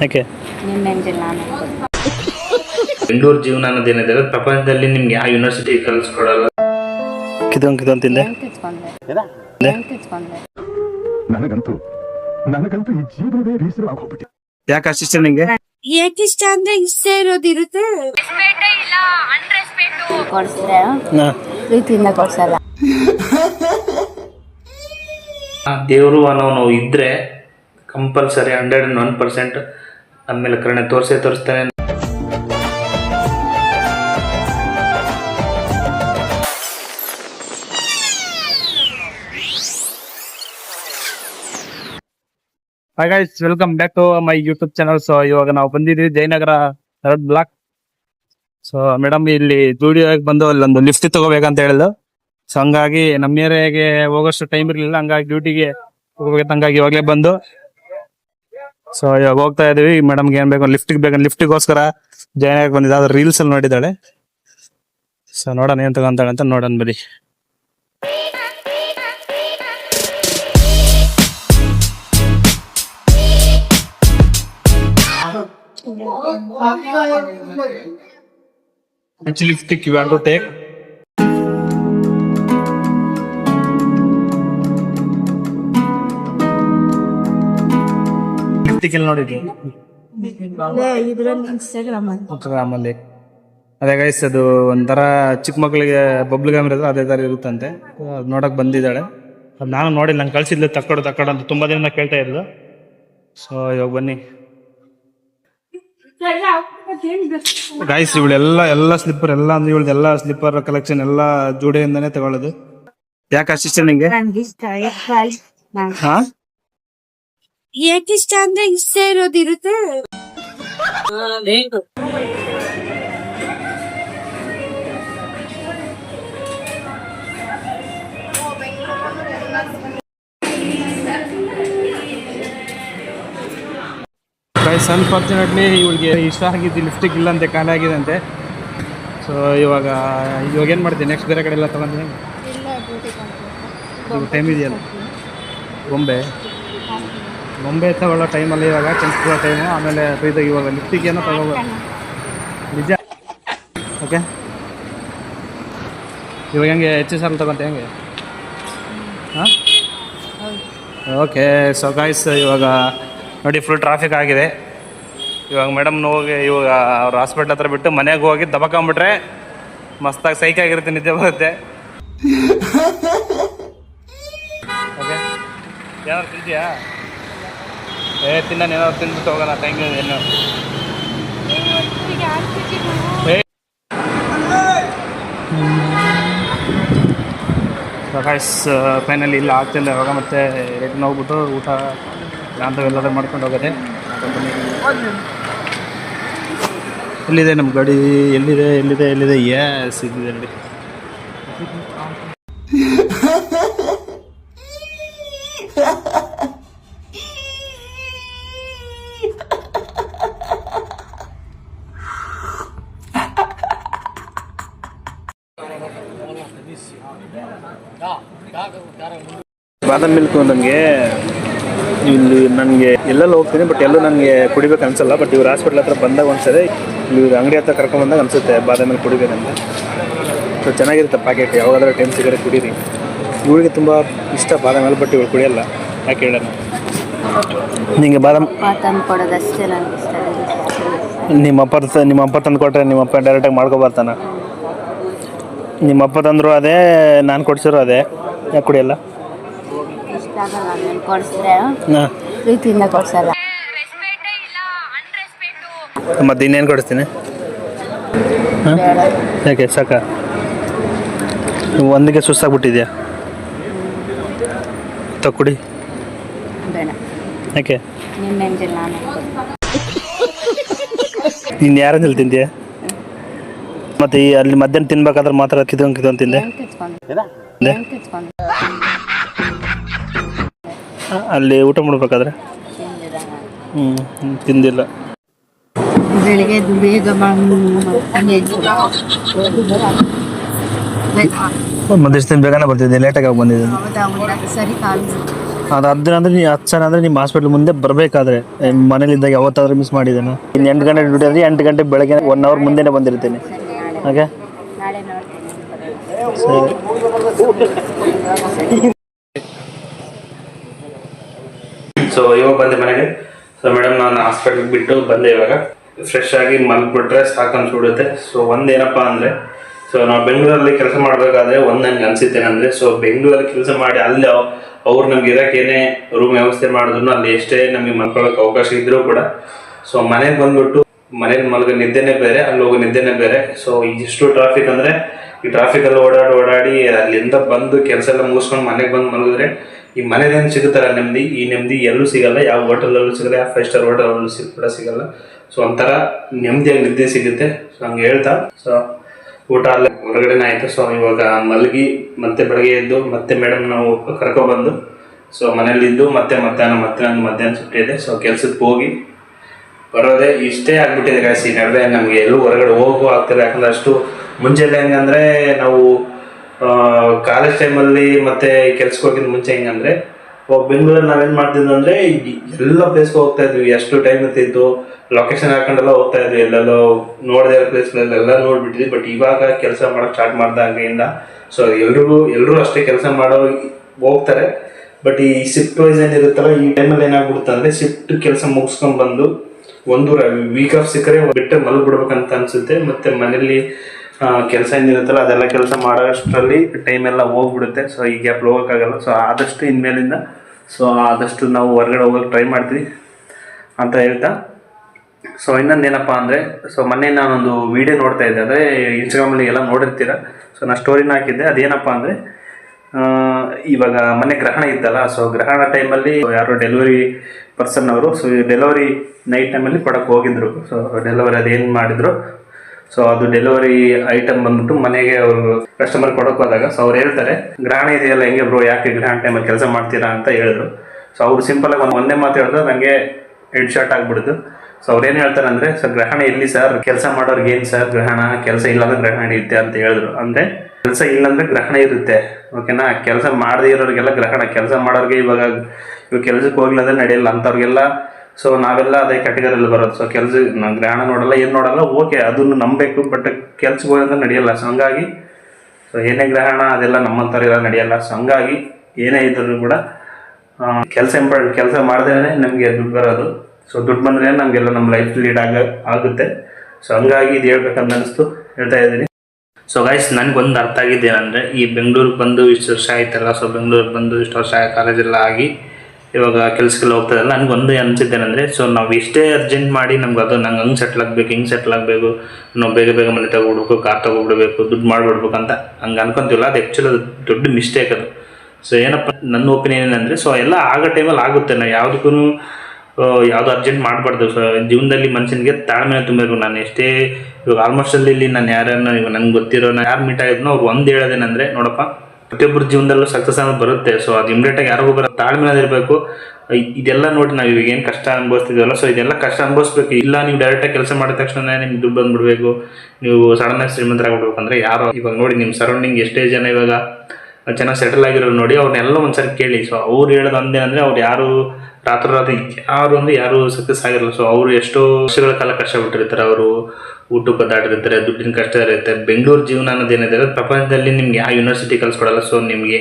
ನಾನು ಬೆಂಗಳೂರು ಜೀವನ ಅನ್ನೋದೇನಿದೆ ಪ್ರಪಂಚದಲ್ಲಿ ನಿಮ್ಗೆ ಯಾವ ಯೂನಿವರ್ಸಿಟಿ ಕಲಿಸ್ಕೊಡಲ್ಲ? ಕಿದೊಂದು ಕಿದೊಂದು ತಿಂದೆ. ಹೆಂಗ್ ಕಿತ್ಕೊಂಡೆ ಹೆಂಗ್ ಕಿತ್ಕೊಂಡೆ ನನಗಂತೂ ನನಗಂತೂ ಈ ಜೀವನವೇ ಬೇಸರವಾಗಿ ಹೋಗ್ಬಿಟ್ಟಿದೆ. ಯಾಕೆ ಅಷ್ಟಿಷ್ಟ ನಿಂಗೆ? ಯಾಕಿಷ್ಟ ಅಂದ್ರೆ ಇಷ್ಟ ಇರೋದಿರುತ್ತೆ ಕೊಡ್ಸಿದ್ರೆ? ಹಾಂ. ಪ್ರೀತಿಯಿಂದ ಕೊಡ್ಸಲ್ಲ. ದೇವರು ಅನ್ನೋನು ಇದ್ರೆ compulsory hundred and one percent ನಮ್ಮ ಮೇಲೆ ಕರುಣೆ ತೋರಿಸೇ ತೋರಿಸ್ತಾನೆ. Hi guys welcome back to my YouTube channel so ಇವಾಗ ನಾವು ಬಂದಿದ್ದೀವಿ Jayanagar third block so madam ಇಲ್ಲಿ ಸ್ಟುಡಿಯೋಗೆ ಬಂದು ಅಲ್ಲೊಂದು ಲಿಫ್ಟ್ ತಗೋಬೇಕಂತ ಹೇಳಿದ್ರು ಸೊ ಹಂಗಾಗಿ ನಮ್ಮ ಏರಿಯಾಗೆ ಹೋಗೋಷ್ಟು ಟೈಮ್ ಇರಲಿಲ್ಲ. ಹಂಗಾಗಿ ಡ್ಯೂಟಿಗೆ ಹೋಗ್ಬೇಕಂತ ಹಂಗಾಗಿ ಇವಾಗಲೇ ಬಂದು. ಸೊ ಇವಾಗ ಹೋಗ್ತಾ ಇದೀವಿ. ಮೇಡಮ್ಗೆ ಏನ್ ಬೇಕು? ಲಿಫ್ಟಿಗೆ ಗೋಸ್ಕರ ಲಿಫ್ಟಿಗೋಸ್ಕರ ಆಗಿ ಬಂದಿದ್ದೆ ಅದ್ರ ರೀಲ್ಸ್ ಅಲ್ಲಿ ನೋಡಿದ್ದಾಳೆ. ಸೊ ನೋಡೋಣ ಏನ್ ತಗೊಂತಾಳೆ ಅಂತ ನೋಡೋಣ ಬರಿ Which ಯು you take? ಎಲ್ಲಿ ನೋಡಿದ್ವಿ ಇದ್ರಲ್ಲಿ ಇನ್ಸ್ಟಾಗ್ರಾಮ್ ಅಲ್ಲಿ. ಅದೇ ಗೈಸ್ ಅದು ಒಂಥರ ಚಿಕ್ಕ ಮಕ್ಕಳಿಗೆ ಬಬ್ಲ್ ಗಮ್ ಇರೋದು ಅದೇ ತರ ಇರುತ್ತಂತೆ. ಅದ್ ನೋಡಕ್ ಬಂದಿದ್ದಾಳೆ. ಅದು ನಾನು ನೋಡಿಲ್ಲ ನಂಗೆ ಕಳ್ಸಿದ್ಲು ತಕ್ಕೊಡು ತಕ್ಕೊಡು ಅಂತ ತುಂಬಾ ದಿನ ಕೇಳ್ತಾ ಇದ್ಲು ಸೊ ಇವಾಗ ಬನ್ನಿ. ಗೈಸ್ ಇವಳೆಲ್ಲ ಎಲ್ಲ ಸ್ಲಿಪ್ಪರ್ ಎಲ್ಲ ಅಂದ್ರೆ ಇವಳ್ದು ಎಲ್ಲ ಸ್ಲಿಪ್ಪರ್ ಕಲೆಕ್ಷನ್ ಎಲ್ಲ ಜೋಡಿಯಿಂದಾನೆ ತಗೊಳ್ಳೋದು. ಯಾಕೆ ಅಷ್ಟಿಷ್ಟ ನಿಂಗೆ? ಹಾ? ಯಾಕಿಷ್ಟ ಅಂದ್ರೆ ಇಷ್ಟ ಇರೋದಿರುತ್ತೆ ಗೈಸ್ ಅನ್ಫಾರ್ಚುನೇಟ್ಲಿ ಇವಳಿಗೆ ಇಷ್ಟ ಆಗಿದ್ದು ಲಿಫ್ಟಿಗೆ ಇಲ್ಲ ಅಂತೆ ಖಾಲಿ ಆಗಿದೆ ಅಂತೆ ಸೊ ಇವಾಗ ಇವಾಗ ಏನು ಮಾಡ್ತೀನಿ ನೆಕ್ಸ್ಟ್ ಬೇರೆ ಕಡೆ ಎಲ್ಲ ತಗೊಂಡ್ರೆ? ಇವಾಗ ಟೈಮ್ ಇದೆಯಲ್ಲ? ಬೊಂಬೆ ಬೊಂಬೆ ತಗೊಳ್ಳೋ ಟೈಮಲ್ಲಿ ಇವಾಗ ಕೆಲ್ಸದ ಟೈಮು ಆಮೇಲೆ ಇದು ಇವಾಗ ಏನೋ ತಗೋಬೋದು ನಿಜ. ಓಕೆ ಇವಾಗ ಹೆಂಗೆ ಹೆಚ್ಚು ಆರ್ ತಗೊಂತೆ ಹೆಂಗೆ? ಹಾಂ? ಓಕೆ ಸೊ ಗಾಯ್ಸ್ ಇವಾಗ ನೋಡಿ ಫುಲ್ ಟ್ರಾಫಿಕ್ ಆಗಿದೆ. ಇವಾಗ ಮೇಡಮ್ ಹೋಗಿ ಇವಾಗ ಅವ್ರ ಹಾಸ್ಪಿಟ್ಲ್ ಹತ್ರ ಬಿಟ್ಟು ಮನೆಗೆ ಹೋಗಿ ದಬಕೊಂಬಿಟ್ರೆ ಮಸ್ತಾಗಿ ಸೈಕ್ ಆಗಿರುತ್ತೆ, ನಿದ್ದೆ ಬರುತ್ತೆ. ಓಕೆ ಏನಾದ್ರು ತಿಂತೀಯಾ? ಏ, ತಿನ್ನ ಏನಾದ್ರು ತಿಂದ್ಬಿಟ್ಟು ಹೋಗೋಣ ಟೈಮ್ ಏನು? ಪ್ರಕಾಶ್ ಫೈನಲಿ ಇಲ್ಲ ಆಗ್ತಿಲ್ಲ ಇವಾಗ ಮತ್ತೆ ರಿಟರ್ನ್ ಹೋಗ್ಬಿಟ್ಟು ಊಟ ಅಂತವೆಲ್ಲರೂ ಮಾಡ್ಕೊಂಡು ಹೋಗದೆ. ಎಲ್ಲಿದೆ ನಮ್ಮ ಗಾಡಿ? ಎಲ್ಲಿದೆ ಎಲ್ಲಿದೆ ಎಲ್ಲಿದೆ? ಎಸ್ ಇದಿದೆ ಬಾದಾಮ್ ಮಿಲ್ಕ್ ನನಗೆ ಇಲ್ಲಿ ನನಗೆ ಎಲ್ಲೆಲ್ಲ ಹೋಗ್ತೀನಿ ಬಟ್ ಎಲ್ಲೂ ನನಗೆ ಕುಡಿಬೇಕು ಅನ್ಸಲ್ಲ ಬಟ್ ಇವ್ರು ಹಾಸ್ಪಿಟ್ಲ್ ಹತ್ರ ಬಂದಾಗ ಒಂದ್ಸರಿ ಇವ್ರ ಅಂಗಡಿ ಹತ್ರ ಕರ್ಕೊಂಡು ಬಂದಾಗ ಅನ್ಸುತ್ತೆ ಬಾದಾಮ್ ಮಿಲ್ಕ್ ಕುಡಿಬೇಕಂತ ಸೊ ಚೆನ್ನಾಗಿರುತ್ತೆ ಪ್ಯಾಕೆಟ್ ಯಾವಾಗಾದ್ರೂ ಟೈಮ್ ಸಿಗರೆ ಕುಡೀರಿ. ಇವಳಿಗೆ ತುಂಬ ಇಷ್ಟ ಬಾದಾಮ್ ಮಿಲ್ಕ್ ಬಟ್ ಇವಳು ಕುಡಿಯಲ್ಲ. ಯಾಕೆ ಹೇಳೋಣ ನಿಮಗೆ ಬಾದಾಮ್ ನಿಮ್ಮ ಅಪ್ಪ ನಿಮ್ಮ ಅಪ್ಪ ತಂದು ಕೊಟ್ಟರೆ ನಿಮ್ಮ ಅಪ್ಪ ಡೈರೆಕ್ಟಾಗಿ ಮಾಡ್ಕೊಬರ್ತಾನ ನಿಮ್ಮ ಅಪ್ಪ ತಂದರು ಅದೇ ನಾನು ಕೊಡ್ಸಿರೋ ಅದೇ. ಯಾಕೆ ಕುಡಿಯಲ್ಲ? ಹಾಂ ಪ್ರೀತಿಯಿಂದ ಕೊಡ್ಸಲ್ಲ. ಮತ್ತೆ ಇನ್ನೇನು ಕೊಡಿಸ್ತೀನಿ? ಹಾಂ? ಯಾಕೆ ಸಾಕ? ಒಂದಿಗೆ ಸುಸ್ತಾಗ್ಬಿಟ್ಟಿದ್ಯಾ? ತಕ್ಕುಡಿ ಯಾಕೆ? ನಿನ್ನ ನಾನು. ನೀನು ಯಾರಂಜಲ್ ತಿಂತೀಯ ಮತ್ತೆ ಈ ಅಲ್ಲಿ ಮಧ್ಯಾಹ್ನ ತಿನ್ಬೇಕಾದ್ರೆ ಮಾತ್ರ ಕಿತ್ಕೊಂಡ್ ಕಿತ್ಕೊಂಡ್ ತಿಂದೆ? ಅಲ್ಲಿ ಊಟ ಮಾಡ್ಬೇಕಾದ್ರೆ? ಹ್ಮ್. ಹ್ಞೂ ತಿಂದಿಲ್ಲ. ಬೆಳಿಗ್ಗೆ ಎದ್ದು ಬೇಗ ಬಂದು ಹಂಗೆ ಮಧ್ಯಾಹ್ನ ಬೇಗನೆ ಬರ್ತಿದ್ದೆ ಲೇಟಾಗಿ ಬಂದಿದ್ದೀನಿ ಹೌದಾ ಹೌದಾ ಸರಿ ಕಾಲ್ ಅದು ದಿನ ಅಂದ್ರೆ ನೀ ಹತ್ತು ಜನ ಅಂದ್ರೆ ನಿಮ್ಮ ಹಾಸ್ಪಿಟ್ಲ್ ಮುಂದೆ ಬರಬೇಕಾದ್ರೆ ಮನೇಲಿದ್ದಾಗ ಯಾವತ್ತಾದ್ರೂ ಮಿಸ್ ಮಾಡಿದ್ದೇನೆ? ಇನ್ನು ಎಂಟು ಗಂಟೆ ಡ್ಯೂಟಿ ಅಂದರೆ ಎಂಟು ಗಂಟೆ ಬೆಳಗ್ಗೆ ಒನ್ ಅವರ್ ಮುಂದೆನೆ ಬಂದಿರ್ತೇನೆ. ಸರಿ ಓಕೆ ನಾಳೆ ನೋಡ್ತೀನಿ. ಸರಿ. ಸೊ ಇವಾಗ ಬಂದೆ ಮನೆಗೆ. ಸೊ ಮೇಡಮ್ ನಾನು ಹಾಸ್ಪಿಟಲ್ ಬಿಟ್ಟು ಬಂದೆ ಇವಾಗ. ಫ್ರೆಶ್ ಆಗಿ ಮಲ್ಬಿಟ್ರೆ ಸಾಕು ಅನ್ಸ್ಬಿಡುತ್ತೆ. ಸೊ ಒಂದೇನಪ್ಪ ಅಂದರೆ ಸೊ ನಾವು ಬೆಂಗಳೂರಲ್ಲಿ ಕೆಲಸ ಮಾಡಬೇಕಾದ್ರೆ ಒಂದು ನನಗೆ ಅಂದ್ರೆ ಸೊ ಬೆಂಗಳೂರಲ್ಲಿ ಕೆಲಸ ಮಾಡಿ ಅಲ್ಲಿ ಅವ್- ಅವ್ರು ನಮ್ಗೆ ಇರೋಕೆ ಏನೇ ರೂಮ್ ವ್ಯವಸ್ಥೆ ಮಾಡಿದ್ರು ಅಲ್ಲಿ ಎಷ್ಟೇ ನಮಗೆ ಮಲ್ಕೊಳ್ಳೋಕೆ ಅವಕಾಶ ಇದ್ರೂ ಕೂಡ. ಸೊ ಮನೆಗೆ ಬಂದ್ಬಿಟ್ಟು ಮನೇಲಿ ಮಲಗೋ ನಿದ್ದೆನೇ ಬೇರೆ, ಅಲ್ಲಿ ಹೋಗೋ ನಿದ್ದೆನೇ ಬೇರೆ. ಸೊ ಇಷ್ಟು ಟ್ರಾಫಿಕ್ ಅಂದರೆ, ಈ ಟ್ರಾಫಿಕಲ್ಲಿ ಓಡಾಡಿ ಓಡಾಡಿ, ಅಲ್ಲಿಂದ ಬಂದು ಕೆಲಸ ಎಲ್ಲ ಮುಗಿಸ್ಕೊಂಡು ಮನೆಗೆ ಬಂದು ಮಲಗಿದ್ರೆ, ಈ ಮನೇದೇನು ಸಿಗುತ್ತಲ್ಲ ನೆಮ್ಮದಿ? ಈ ನೆಮ್ಮದಿ ಎಲ್ಲೂ ಸಿಗಲ್ಲ, ಯಾವ ಹೋಟೆಲಲ್ಲೂ ಸಿಗಲ್ಲ, ಯಾವ ಫೈವ್ ಸ್ಟಾರ್ ಹೋಟೆಲಲ್ಲೂ ಸಿಗ್ ಕೂಡ ಸಿಗಲ್ಲ. ಸೊ ಒಂಥರ ನೆಮ್ಮದಿಯಾಗಿ ನಿದ್ದೆ ಸಿಗುತ್ತೆ. ಸೊ ಹಂಗೆ ಹೇಳ್ತಾ. ಸೊ ಊಟ ಅಲ್ಲ ಹೊರಗಡೆನೇ ಆಯಿತು. ಸೊ ಇವಾಗ ಮಲಗಿ, ಮತ್ತೆ ಬೆಳಗ್ಗೆ ಎದ್ದು, ಮತ್ತೆ ಮೇಡಮ್ ನಾವು ಕರ್ಕೊಬಂದು ಸೊ ಮನೇಲಿದ್ದು ಮತ್ತೆ ಮಧ್ಯಾಹ್ನ ಮತ್ತೆ ನಂಗೆ ಮಧ್ಯಾಹ್ನ ಸುಟ್ಟಿದೆ ಸೊ ಕೆಲ್ಸಕ್ಕೆ ಹೋಗಿ ಬರೋದೇ ಇಷ್ಟೇ ಆಗ್ಬಿಟ್ಟಿದೆ ಗಾಯ್ಸ್ ಈ ನಮಗೆ ಎಲ್ಲೂ ಹೊರಗಡೆ ಹೋಗು ಆಗ್ತಿಲ್ಲ. ಯಾಕಂದ್ರೆ ಅಷ್ಟು ಮುಂಚೆ ಎಲ್ಲ ಹೆಂಗಂದ್ರೆ ನಾವು ಕಾಲೇಜ್ ಟೈಮಲ್ಲಿ ಮತ್ತೆ ಕೆಲ್ಸಕ್ಕೆ ಹೋಗಿದ್ ಮುಂಚೆ ಹೆಂಗಂದ್ರೆ ಬೆಂಗಳೂರಲ್ಲಿ ನಾವೇನ್ ಮಾಡ್ತಿದ್ವಿ ಅಂದ್ರೆ ಎಲ್ಲ ಪ್ಲೇಸ್ಗೆ ಹೋಗ್ತಾ ಇದ್ವಿ. ಎಷ್ಟು ಟೈಮ್ ಇರ್ತಿತ್ತು ಲೊಕೇಶನ್ ಹಾಕೊಂಡೆಲ್ಲ ಹೋಗ್ತಾ ಇದ್ವಿ. ಎಲ್ಲೆಲ್ಲೋ ಪ್ಲೇಸ್ ಪ್ಲೇಸ್ಗಳೆಲ್ಲ ನೋಡ್ಬಿಟ್ಟಿದ್ವಿ. ಬಟ್ ಇವಾಗ ಕೆಲಸ ಮಾಡಕ್ ಸ್ಟಾರ್ಟ್ ಮಾಡ್ದಾಗಿಂದ ಸೊ ಎಲ್ರಿಗೂ ಎಲ್ಲರೂ ಅಷ್ಟೇ ಕೆಲಸ ಮಾಡೋ, ಹೋಗ್ತಾರೆ. ಬಟ್ ಈ ಶಿಫ್ಟ್ ವೈಸ್ ಏನಿರುತ್ತಲ್ಲ, ಈ ಟೈಮಲ್ಲಿ ಏನಾಗ್ಬಿಡುತ್ತೆ ಅಂದ್ರೆ ಶಿಫ್ಟ್ ಕೆಲಸ ಮುಗಿಸ್ಕೊಂಡ್ ಬಂದು ಒಂದು ವೀಕ್ ಆಫ್ ಸಿಕ್ಕರೆ ಬಿಟ್ಟರೆ ಮಲ್ ಬಿಡ್ಬೇಕಂತ ಅನ್ಸುತ್ತೆ. ಮತ್ತೆ ಮನೇಲಿ ಕೆಲಸ ಏನಿರುತ್ತಲ್ಲ ಅದೆಲ್ಲ ಕೆಲಸ ಮಾಡೋಷ್ಟರಲ್ಲಿ ಟೈಮ್ ಎಲ್ಲ ಹೋಗ್ಬಿಡುತ್ತೆ. ಸೊ ಈ ಗ್ಯಾಪ್ ಹೋಗೋಕ್ಕಾಗಲ್ಲ. ಸೊ ಆದಷ್ಟು ಇನ್ಮೇಲಿಂದ ಸೊ ಆದಷ್ಟು ನಾವು ಹೊರಗಡೆ ಹೋಗೋಕೆ ಟ್ರೈ ಮಾಡ್ತೀವಿ ಅಂತ ಹೇಳ್ತಾ. ಸೊ ಇನ್ನೊಂದು ಏನಪ್ಪ ಅಂದರೆ ಸೊ ಮೊನ್ನೆ ನಾನೊಂದು ವಿಡಿಯೋ ನೋಡ್ತಾ ಇದ್ದೆ. ಅಂದರೆ ಇನ್ಸ್ಟಾಗ್ರಾಮಲ್ಲಿ ಎಲ್ಲ ನೋಡಿರ್ತೀರ? ಸೊ ನಾನು ಸ್ಟೋರಿನ ಹಾಕಿದ್ದೆ. ಅದೇನಪ್ಪ ಅಂದರೆ ಇವಾಗ ಮೊನ್ನೆ ಗ್ರಹಣ ಇತ್ತಲ್ಲ. ಸೊ ಗ್ರಹಣ ಟೈಮಲ್ಲಿ ಯಾರೋ ಡೆಲಿವರಿ ಪರ್ಸನ್ ಅವರು. ಸೊ ಡೆಲಿವರಿ ನೈಟ್ ಟೈಮಲ್ಲಿ ಕೊಡಕ್ಕೆ ಹೋಗಿದ್ರು. ಸೊ ಡೆಲಿವರಿ ಅದೇನು ಮಾಡಿದ್ರು? ಸೊ ಅದು ಡೆಲಿವರಿ ಐಟಮ್ ಬಂದ್ಬಿಟ್ಟು ಮನೆಗೆ ಅವರು ಕಸ್ಟಮರ್ ಕೊಡಕ್ಕೆ ಹೋದಾಗ ಸೊ ಅವ್ರು ಹೇಳ್ತಾರೆ, ಗ್ರಹಣ ಇದೆಯಲ್ಲ ಹೆಂಗೆ ಬ್ರೋ ಯಾಕೆ ಗ್ರಹಣ ಟೈಮಲ್ಲಿ ಕೆಲಸ ಮಾಡ್ತೀರಾ ಅಂತ ಹೇಳಿದ್ರು. ಸೊ ಅವರು ಸಿಂಪಲ್ ಆಗಿ ಒಂದು ಒಂದೇ ಮಾತು ಹೇಳಿದ್ರು ನನಗೆ ಹೆಡ್ ಶಾರ್ಟ್ ಆಗಿಬಿಡ್ತು. ಸೊ ಅವ್ರು ಏನು ಹೇಳ್ತಾರೆ ಅಂದರೆ, ಸರ್, ಗ್ರಹಣ ಇರಲಿ ಸರ್, ಕೆಲಸ ಮಾಡೋರ್ಗೆ ಏನು ಸರ್ ಗ್ರಹಣ? ಕೆಲಸ ಇಲ್ಲ ಇಲ್ಲಾಂದ್ರೆ ಗ್ರಹಣ ಇರುತ್ತೆ ಅಂತ ಹೇಳಿದ್ರು. ಅಂದರೆ, ಕೆಲಸ ಇಲ್ಲಾಂದ್ರೆ ಗ್ರಹಣ ಇರುತ್ತೆ. ಓಕೆನಾ? ಕೆಲಸ ಮಾಡದೇ ಇರೋರಿಗೆಲ್ಲ ಗ್ರಹಣ. ಕೆಲಸ ಮಾಡೋರಿಗೆ ಇವಾಗ ಇವಾಗ ಕೆಲಸಕ್ಕೆ ಹೋಗ್ಲಿಲ್ಲ ನಡೆಯಲ್ಲ, ಅಂಥವ್ರಿಗೆಲ್ಲ ಸೊ ನಾವೆಲ್ಲ ಅದೇ ಕ್ಯಾಟಗರಿಯಲ್ಲಿ ಬರೋದು. ಸೊ ಕೆಲಸ ಗ್ರಹಣ ನೋಡಲ್ಲ, ಏನು ನೋಡಲ್ಲ ಓಕೆ ಅದನ್ನು ನಂಬಬೇಕು ಬಟ್ ಕೆಲ್ಸಕ್ಕೆ ಹೋಗೋದ್ರೆ ನಡೆಯಲ್ಲ. ಸೊ ಹಂಗಾಗಿ ಸೊ ಏನೇ ಗ್ರಹಣ, ಅದೆಲ್ಲ ನಮ್ಮಂಥವ್ರಿಗೆಲ್ಲ ನಡೆಯಲ್ಲ. ಸೊ ಹಂಗಾಗಿ, ಏನೇ ಇದ್ರೂ ಕೂಡ ಕೆಲಸ ಇಂಪಾರ್ಟೆಂಟ್ ಕೆಲಸ ಮಾಡಿದ್ರೆ ನಮಗೆ ದುಡ್ಡು ಬರೋದು. ಸೊ ದುಡ್ಡು ಬಂದ್ರೆ ನಮಗೆಲ್ಲ ನಮ್ಮ ಲೈಫ್ ಲೀಡ್ ಆಗ, ಆಗುತ್ತೆ. ಸೊ ಹಂಗಾಗಿ ಇದು ಹೇಳ್ಬೇಕಂತ ಅನಿಸ್ತು. ಹೇಳ್ತಾ ಇದ್ದೀನಿ. ಸೊ ಗೈಸ್ ನನಗೊಂದು ಅರ್ಥ ಆಗಿದ್ದೇನೆಂದರೆ ಈ ಬೆಂಗಳೂರಿಗೆ ಬಂದು ಇಷ್ಟು ವರ್ಷ ಆಯ್ತಲ್ಲ. ಸೊ ಬೆಂಗಳೂರಿಗೆ ಬಂದು ಇಷ್ಟು ವರ್ಷ ಕಾಲೇಜೆಲ್ಲ ಆಗಿ ಇವಾಗ ಕೆಲ್ಸಕ್ಕೆಲ್ಲ ಒಂದು ನನಗೊಂದು ಏನಂದರೆ ಸೊ ನಾವು ಎಷ್ಟೇ ಅರ್ಜೆಂಟ್ ಮಾಡಿ ನಮ್ಗೆ ಅದು ನಂಗೆ ಹಂಗೆ ಸೆಟ್ಲ್ ಆಗಬೇಕು, ಹಿಂಗೆ ಸೆಟ್ಲ್ ಆಗಬೇಕು, ನಾವು ಬೇಗ ಬೇಗ ಮನೆ ತಗೊಬಿಡ್ಬೇಕು ಕಾರ್ ತಗೊಬಿಡ್ಬೇಕು, ದುಡ್ಡು ಮಾಡಿಬಿಡ್ಬೇಕು ಅಂತ ಹಂಗೆ ಅನ್ಕೊಂತೀವಲ್ಲ, ಅದು ಆ್ಯಕ್ಚುಲಿ ಅದು ದೊಡ್ಡ ಮಿಸ್ಟೇಕ್ ಅದು. ಸೊ ಏನಪ್ಪ ನನ್ನ ಒಪಿನಿಯನ್ ಏನಂದರೆ ಸೊ ಎಲ್ಲ ಆಗೋ ಟೈಮಲ್ಲಿ ಆಗುತ್ತೆ. ನಾವು ಯಾವುದಕ್ಕೂ ಯಾವುದು ಅರ್ಜೆಂಟ್ ಮಾಡಬಾರ್ದು. ಸೊ ಜೀವನದಲ್ಲಿ ಮನುಷ್ಯನಿಗೆ ತಾಳ್ಮೆ ತುಂಬಬೇಕು. ನಾನು ಎಷ್ಟೇ, ಇವಾಗ ಆಲ್ಮೋಸ್ಟ್ ಅಲ್ಲಿ ಇಲ್ಲಿ ನಾನು ಯಾರನ್ನ ಇವಾಗ ನನಗೆ ಗೊತ್ತಿರೋ ನಾನು ಯಾರು ಮೀಟ್ ಆಗಿದ್ನೋ ಅವ್ರು ಒಂದು ಹೇಳೋದೇನೆಂದರೆ, ನೋಡಪ್ಪ ಪ್ರತಿಯೊಬ್ಬರ ಜೀವನದಲ್ಲೂ ಸಕ್ಸಸ್ ಅನ್ನೋದು ಬರುತ್ತೆ. ಸೊ ಅದು ಇಮ್ಡಿಯೇಟಾಗಿ ಯಾರಿಗೂ ಬರೋ ಇರಬೇಕು ಇದೆಲ್ಲ ನೋಡಿ ನಾವು ಇವಾಗ ಏನು ಕಷ್ಟ ಅನುಭವಿಸ್ತಿದ್ದೀವಲ್ಲ ಸೊ ಇದೆಲ್ಲ ಕಷ್ಟ ಅನುಭವಿಸ್ಬೇಕು. ಇಲ್ಲ, ನೀವು ಡೈರೆಕ್ಟಾಗಿ ಕೆಲಸ ಮಾಡಿದ ತಕ್ಷಣ ನಿಮ್ಗೆ ದುಡ್ಡು ಬಂದ್ಬಿಡ್ಬೇಕು. ನೀವು ಸಡನ್ನಾಗಿ ಶ್ರೀಮಂತರಾಗ್ಬಿಡ್ಬೇಕು ಅಂದರೆ ಯಾರು, ಇವಾಗ ನೋಡಿ ನಿಮ್ಮ ಸರೌಂಡಿಂಗ್ ಎಷ್ಟೇ ಜನ ಇವಾಗ ಚೆನ್ನಾಗಿ ಸೆಟಲ್ ಆಗಿರೋರು ನೋಡಿ ಅವ್ರನ್ನೆಲ್ಲ ಒಂದ್ಸರಿ ಕೇಳಿ. ಸೊ ಅವ್ರು ಹೇಳೋದು ಅಂದೇನಂದ್ರೆ ಅವ್ರು ಯಾರು ರಾತ್ರಿ ರಾತ್ರಿ ಯಾರು ಅಂದ್ರೆ ಯಾರು ಸಕ್ಸಸ್ ಆಗಿರಲ್ಲ. ಸೊ ಅವರು ಎಷ್ಟೋ ವರ್ಷಗಳ ಕಾಲ ಕಷ್ಟ ಬಿಟ್ಟಿರ್ತಾರೆ ಅವರು ಊಟಕ್ಕೆ ಒದ್ದಾಡಿರ್ತಾರೆ, ದುಡ್ಡಿನ ಕಷ್ಟ ಇರುತ್ತೆ. ಬೆಂಗಳೂರು ಜೀವನ ಅನ್ನೋದು ಏನಿದೆ ಪ್ರಪಂಚದಲ್ಲಿ ನಿಮ್ಗೆ ಯಾವ ಯೂನಿವರ್ಸಿಟಿ ಕಲ್ಸ್ಕೊಡಲ್ಲ. ಸೊ ನಿಮಗೆ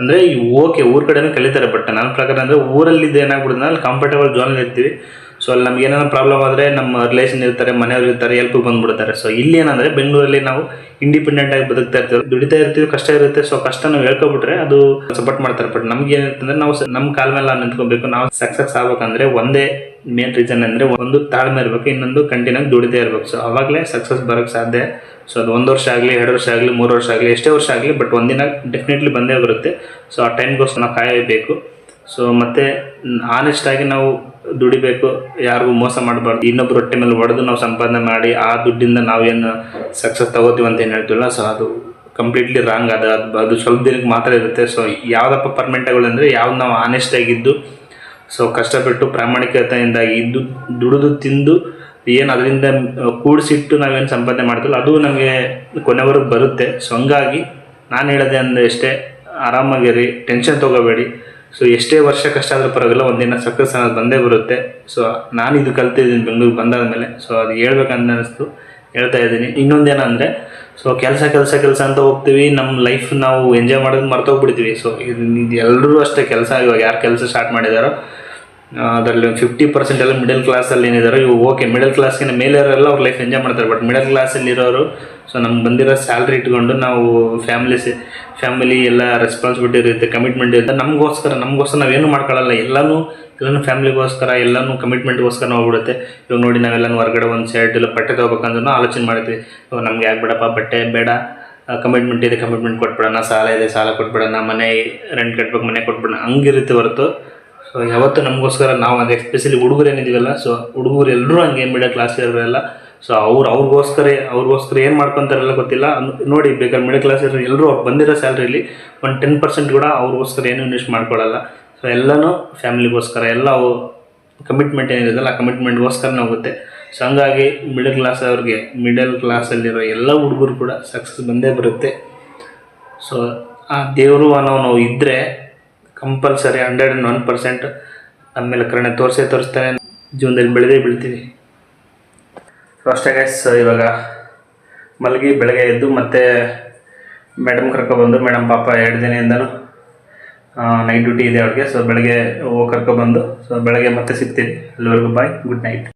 ಅಂದರೆ ಓಕೆ ಊರ ಕಡೆನೂ ಕಲಿತಾರೆ ಬಟ್ ನನ್ನ ಪ್ರಕಾರ ಅಂದರೆ ಊರಲ್ಲಿ ಏನಾಗ್ಬಿಡುತ್ತೆ ಅಲ್ಲಿ ಕಂಫರ್ಟಬಲ್ ಝೋನಲ್ಲಿ ಇರ್ತೀವಿ. ಸೊ ಅಲ್ಲಿ ನಮ್ಗೆ ಏನಾದ್ರು ಪ್ರಾಬ್ಲಮ್ ಆದರೆ ನಮ್ಮ ರಿಲೇಷನ್ ಇರ್ತಾರೆ, ಮನೆಯವ್ರು ಇರ್ತಾರೆ ಹೆಲ್ಪ್ ಬಂದ್ಬಿಡ್ತಾರೆ. ಸೊ ಇಲ್ಲಿ ಏನಂದರೆ ಬೆಂಗಳೂರಲ್ಲಿ ನಾವು ಇಂಡಿಪೆಂಡೆಂಟ್ ಆಗಿ ಬದುಕ್ತಾ ಇರ್ತೀವಿ. ದುಡಿತಾ ಇರ್ತೀವಿ, ಕಷ್ಟ ಇರುತ್ತೆ. ಸೊ ಕಷ್ಟ ನಾವು ಹೇಳ್ಕೊಬಿಟ್ರೆ ಅದು ಸಪೋರ್ಟ್ ಮಾಡ್ತಾರೆ. ಬಟ್ ನಮ್ಗೆ ಏನಂತಂದ್ರೆ ನಾವು ನಮ್ಮ ಕಾಲ ಮೇಲೆ ನಾವು ನಿಂತ್ಕೊಬೇಕು. ನಾವು ಸಕ್ಸಸ್ ಆಗ್ಬೇಕಂದ್ರೆ ಒಂದೇ ಮೇನ್ ರೀಸನ್ ಅಂದರೆ ಒಂದು ತಾಳ್ಮೆ ಇರಬೇಕು, ಇನ್ನೊಂದು ಕಂಟಿನ್ಯೂ ದುಡಿತಾ ಇರಬೇಕು. ಸೊ ಅವಾಗಲೇ ಸಕ್ಸಸ್ ಬರೋಕ್ಕೆ ಸಾಧ್ಯ. ಸೊ ಅದು ಒಂದು ವರ್ಷ ಆಗಲಿ, ಎರಡು ವರ್ಷ ಆಗಲಿ, ಮೂರು ವರ್ಷ ಆಗಲಿ, ಎಷ್ಟೇ ವರ್ಷ ಆಗಲಿ ಬಟ್ ಒಂದಿನ ಡೆಫಿನೆಟ್ಲಿ ಬಂದೇ ಬರುತ್ತೆ. ಸೊ ಆ ಟೈಮ್ಗೋಸ್ಕರ ನಾವು ಕಾಯಬೇಕು. ಸೊ ಮತ್ತೆ ಆನೆಸ್ಟಾಗಿ ನಾವು ದುಡಿಬೇಕು, ಯಾರಿಗೂ ಮೋಸ ಮಾಡಬಾರ್ದು ಇನ್ನೊಬ್ಬರು ಹೊಟ್ಟೆ ಮೇಲೆ ಹೊಡೆದು ನಾವು ಸಂಪಾದನೆ ಮಾಡಿ ಆ ದುಡ್ಡಿಂದ ನಾವೇನು ಸಕ್ಸಸ್ ತಗೋತೀವಿ ಅಂತ ಏನು ಹೇಳ್ತೀವಲ್ಲ ಸೊ ಅದು ಕಂಪ್ಲೀಟ್ಲಿ ರಾಂಗ್ ಅದು ಅದು ಅದು ಸ್ವಲ್ಪ ದಿನಕ್ಕೆ ಮಾತ್ರ ಇರುತ್ತೆ. ಸೊ ಯಾವುದಪ್ಪ ಪರ್ಮೆಂಟ್ಗಳು ಅಂದರೆ ಯಾವ್ದು ನಾವು ಆನೆಸ್ಟ್ ಆಗಿದ್ದು ಸೊ ಕಷ್ಟಪಟ್ಟು ಪ್ರಾಮಾಣಿಕತೆಯಿಂದ ಇದ್ದು, ದುಡಿದು ತಿಂದು ಏನು ಅದರಿಂದ ಕೂಡಿಸಿಟ್ಟು ನಾವೇನು ಸಂಪಾದನೆ ಮಾಡ್ತೀವಲ್ಲ, ಅದು ನಮಗೆ ಕೊನೆವರೆಗೂ ಬರುತ್ತೆ. ಸೊ ಹಂಗಾಗಿ ನಾನು ಹೇಳೋದೆ ಅಂದರೆ ಇಷ್ಟೇ ಆರಾಮಾಗಿರಿ ಟೆನ್ಷನ್ ತೊಗೋಬೇಡಿ. ಸೊ ಎಷ್ಟೇ ವರ್ಷ ಕಷ್ಟ ಆದರೂ ಪರವಾಗಿಲ್ಲ ಒಂದಿನ ಸಕ್ಸಸ್ ಅನ್ನೋದು ಬಂದೇ ಬರುತ್ತೆ. ಸೊ ನಾನು ಇದು ಕಲ್ತಿದ್ದೀನಿ ಬೆಂಗಳೂರಿಗೆ ಬಂದಾದ ಮೇಲೆ. ಸೊ ಅದು ಹೇಳ್ಬೇಕಂತ ಅನ್ನಿಸ್ತು. ಹೇಳ್ತಾ ಇದ್ದೀನಿ. ಇನ್ನೊಂದೇನಂದರೆ ಸೊ ಕೆಲಸ ಕೆಲಸ ಕೆಲಸ ಅಂತ ಹೋಗ್ತೀವಿ. ನಮ್ಮ ಲೈಫ್ ನಾವು ಎಂಜಾಯ್ ಮಾಡೋದು ಮರ್ತೋಗ್ಬಿಡ್ತೀವಿ. ಸೊ ಇದು ಎಲ್ಲರೂ ಅಷ್ಟೇ ಕೆಲಸ. ಇವಾಗ ಯಾರು ಕೆಲಸ ಸ್ಟಾರ್ಟ್ ಮಾಡಿದಾರೋ ಅದರಲ್ಲಿ ಒಂದು ಫಿಫ್ಟಿ ಪರ್ಸೆಂಟ್ ಎಲ್ಲ ಮಿಡಲ್ ಕ್ಲಾಸಲ್ಲಿ ಏನಿದಾರೋ, ಇವು ಓಕೆ ಮಿಡಲ್ ಕ್ಲಾಸ್ಗಿಂತ ಮೇಲೆ ಅವ್ರ ಲೈಫ್ ಎಂಜಾಯ್ ಮಾಡ್ತಾರೆ. ಬಟ್ ಮಿಡಲ್ ಕ್ಲಾಸಲ್ಲಿ ಇರೋರು ಸೊ ನಮ್ಗೆ ಬಂದಿರೋ ಸ್ಯಾಲ್ರಿ ಇಟ್ಕೊಂಡು ನಾವು ಫ್ಯಾಮಿಲಿ ಫ್ಯಾಮಿಲಿ ಎಲ್ಲ ರೆಸ್ಪಾನ್ಸಿಬಿಲಿಟಿ ಇರುತ್ತೆ ಕಮಿಟ್ಮೆಂಟ್ ಇರುತ್ತೆ. ನಮಗೋಸ್ಕರ ನಮಗೋಸ್ಕರ ನಾವೇನು ಮಾಡ್ಕೊಳ್ಳಲ್ಲ ಎಲ್ಲನೂ ಎಲ್ಲನೂ ಫ್ಯಾಮಿಲಿಗೋಸ್ಕರ ಎಲ್ಲನೂ ಕಮಿಟ್ಮೆಂಟ್ಗೋಸ್ಕರ ಹೋಗ್ಬಿಡುತ್ತೆ ಇವಾಗ ನೋಡಿ ನಾವೆಲ್ಲ ಹೊರಗಡೆ ಒಂದು ಶರ್ಟ್ ಇಲ್ಲ ಬಟ್ಟೆ ತೊಗೋಬೇಕಂದ್ರೂ ಆಲೋಚನೆ ಮಾಡ್ತೀವಿ ಇವಾಗ ನಮ್ಗೆ ಯಾಕೆ ಬೇಡಪ್ಪ, ಬಟ್ಟೆ ಬೇಡ. ಕಮಿಟ್ಮೆಂಟ್ ಇದೆ ಕಮಿಟ್ಮೆಂಟ್ ಕೊಟ್ಬಿಡೋಣ. ಸಾಲ ಇದೆ, ಸಾಲ ಕೊಟ್ಬಿಡೋಣ. ಮನೆ ರೆಂಟ್ ಕಟ್ಬೇಕು, ಮನೆ ಕೊಟ್ಬಿಡೋಣ. ಹಂಗಿರುತ್ತೆ ಹೊರತು. ಯಾವತ್ತು ನಮಗೋಸ್ಕರ ನಾವು ಅಂದರೆ ಎಸ್ಪೆಷಲಿ ಹುಡುಗರು ಏನಿದ್ದೀವಲ್ಲ ಸೊ ಹುಡುಗರು ಎಲ್ಲರೂ ಹಂಗೆ ಮಿಡಲ್ ಕ್ಲಾಸ್ ಇರೋರೆಲ್ಲ ಸೊ ಅವ್ರು ಅವ್ರಿಗೋಸ್ಕರ ಅವ್ರಿಗೋಸ್ಕರ ಏನು ಮಾಡ್ಕೊತಾರಲ್ಲ ಗೊತ್ತಿಲ್ಲ. ನೋಡಿ ಬೇಕಾದ್ರೆ ಮಿಡಲ್ ಕ್ಲಾಸ್ ಇರೋ ಎಲ್ಲರೂ ಅವ್ರು ಬಂದಿರೋ ಸ್ಯಾಲ್ರಿಲಿ ಒಂದು ಟೆನ್ ಪರ್ಸೆಂಟ್ ಕೂಡ ಅವ್ರಿಗೋಸ್ಕರ ಏನು ಇನ್ವೆಸ್ಟ್ ಮಾಡ್ಕೊಳ್ಳಲ್ಲ ಸೊ ಎಲ್ಲನೂ ಫ್ಯಾಮಿಲಿಗೋಸ್ಕರ ಎಲ್ಲ ಅವು ಕಮಿಟ್ಮೆಂಟ್ ಏನಿರೋದಲ್ಲ ಆ ಕಮಿಟ್ಮೆಂಟ್ಗೋಸ್ಕರನೇ ಹೋಗುತ್ತೆ. ಸೊ ಹಂಗಾಗಿ ಮಿಡಲ್ ಕ್ಲಾಸ್ ಅವ್ರಿಗೆ ಮಿಡಲ್ ಕ್ಲಾಸಲ್ಲಿರೋ ಎಲ್ಲ ಹುಡುಗರು ಕೂಡ ಸಕ್ಸಸ್ ಬಂದೇ ಬರುತ್ತೆ. ಸೊ ಆ ದೇವರು ಅನ್ನೋ ನಾವು ಇದ್ದರೆ compulsory hundred and one percent ನಮ್ಮ ಮೇಲೆ ಕರುಣೆ ತೋರಿಸೇ ತೋರಿಸ್ತಾನೆ. ಜೀವನದಲ್ಲಿ ಬೆಳೆದೇ ಬೀಳ್ತೀವಿ ಸೊ ಅಷ್ಟೇ ಗೈಸ್ ಇವಾಗ ಮಲಗಿ ಬೆಳಗ್ಗೆ ಎದ್ದು ಮತ್ತೆ ಮೇಡಮ್ ಕರ್ಕೊಬಂದು ಮೇಡಮ್ ಪಾಪ ಎರಡು ದಿನದಿಂದನೂ ನೈಟ್ ಡ್ಯೂಟಿ ಇದೆ ಅವ್ರಿಗೆ. ಸೊ ಬೆಳಗ್ಗೆ ಹೋಗಿ ಕರ್ಕೊಬಂದು ಸೊ ಬೆಳಗ್ಗೆ ಮತ್ತೆ ಸಿಗ್ತೀನಿ. ಅಲ್ಲಿವರೆಗೂ ಬಾಯ್ ಗುಡ್ ನೈಟ್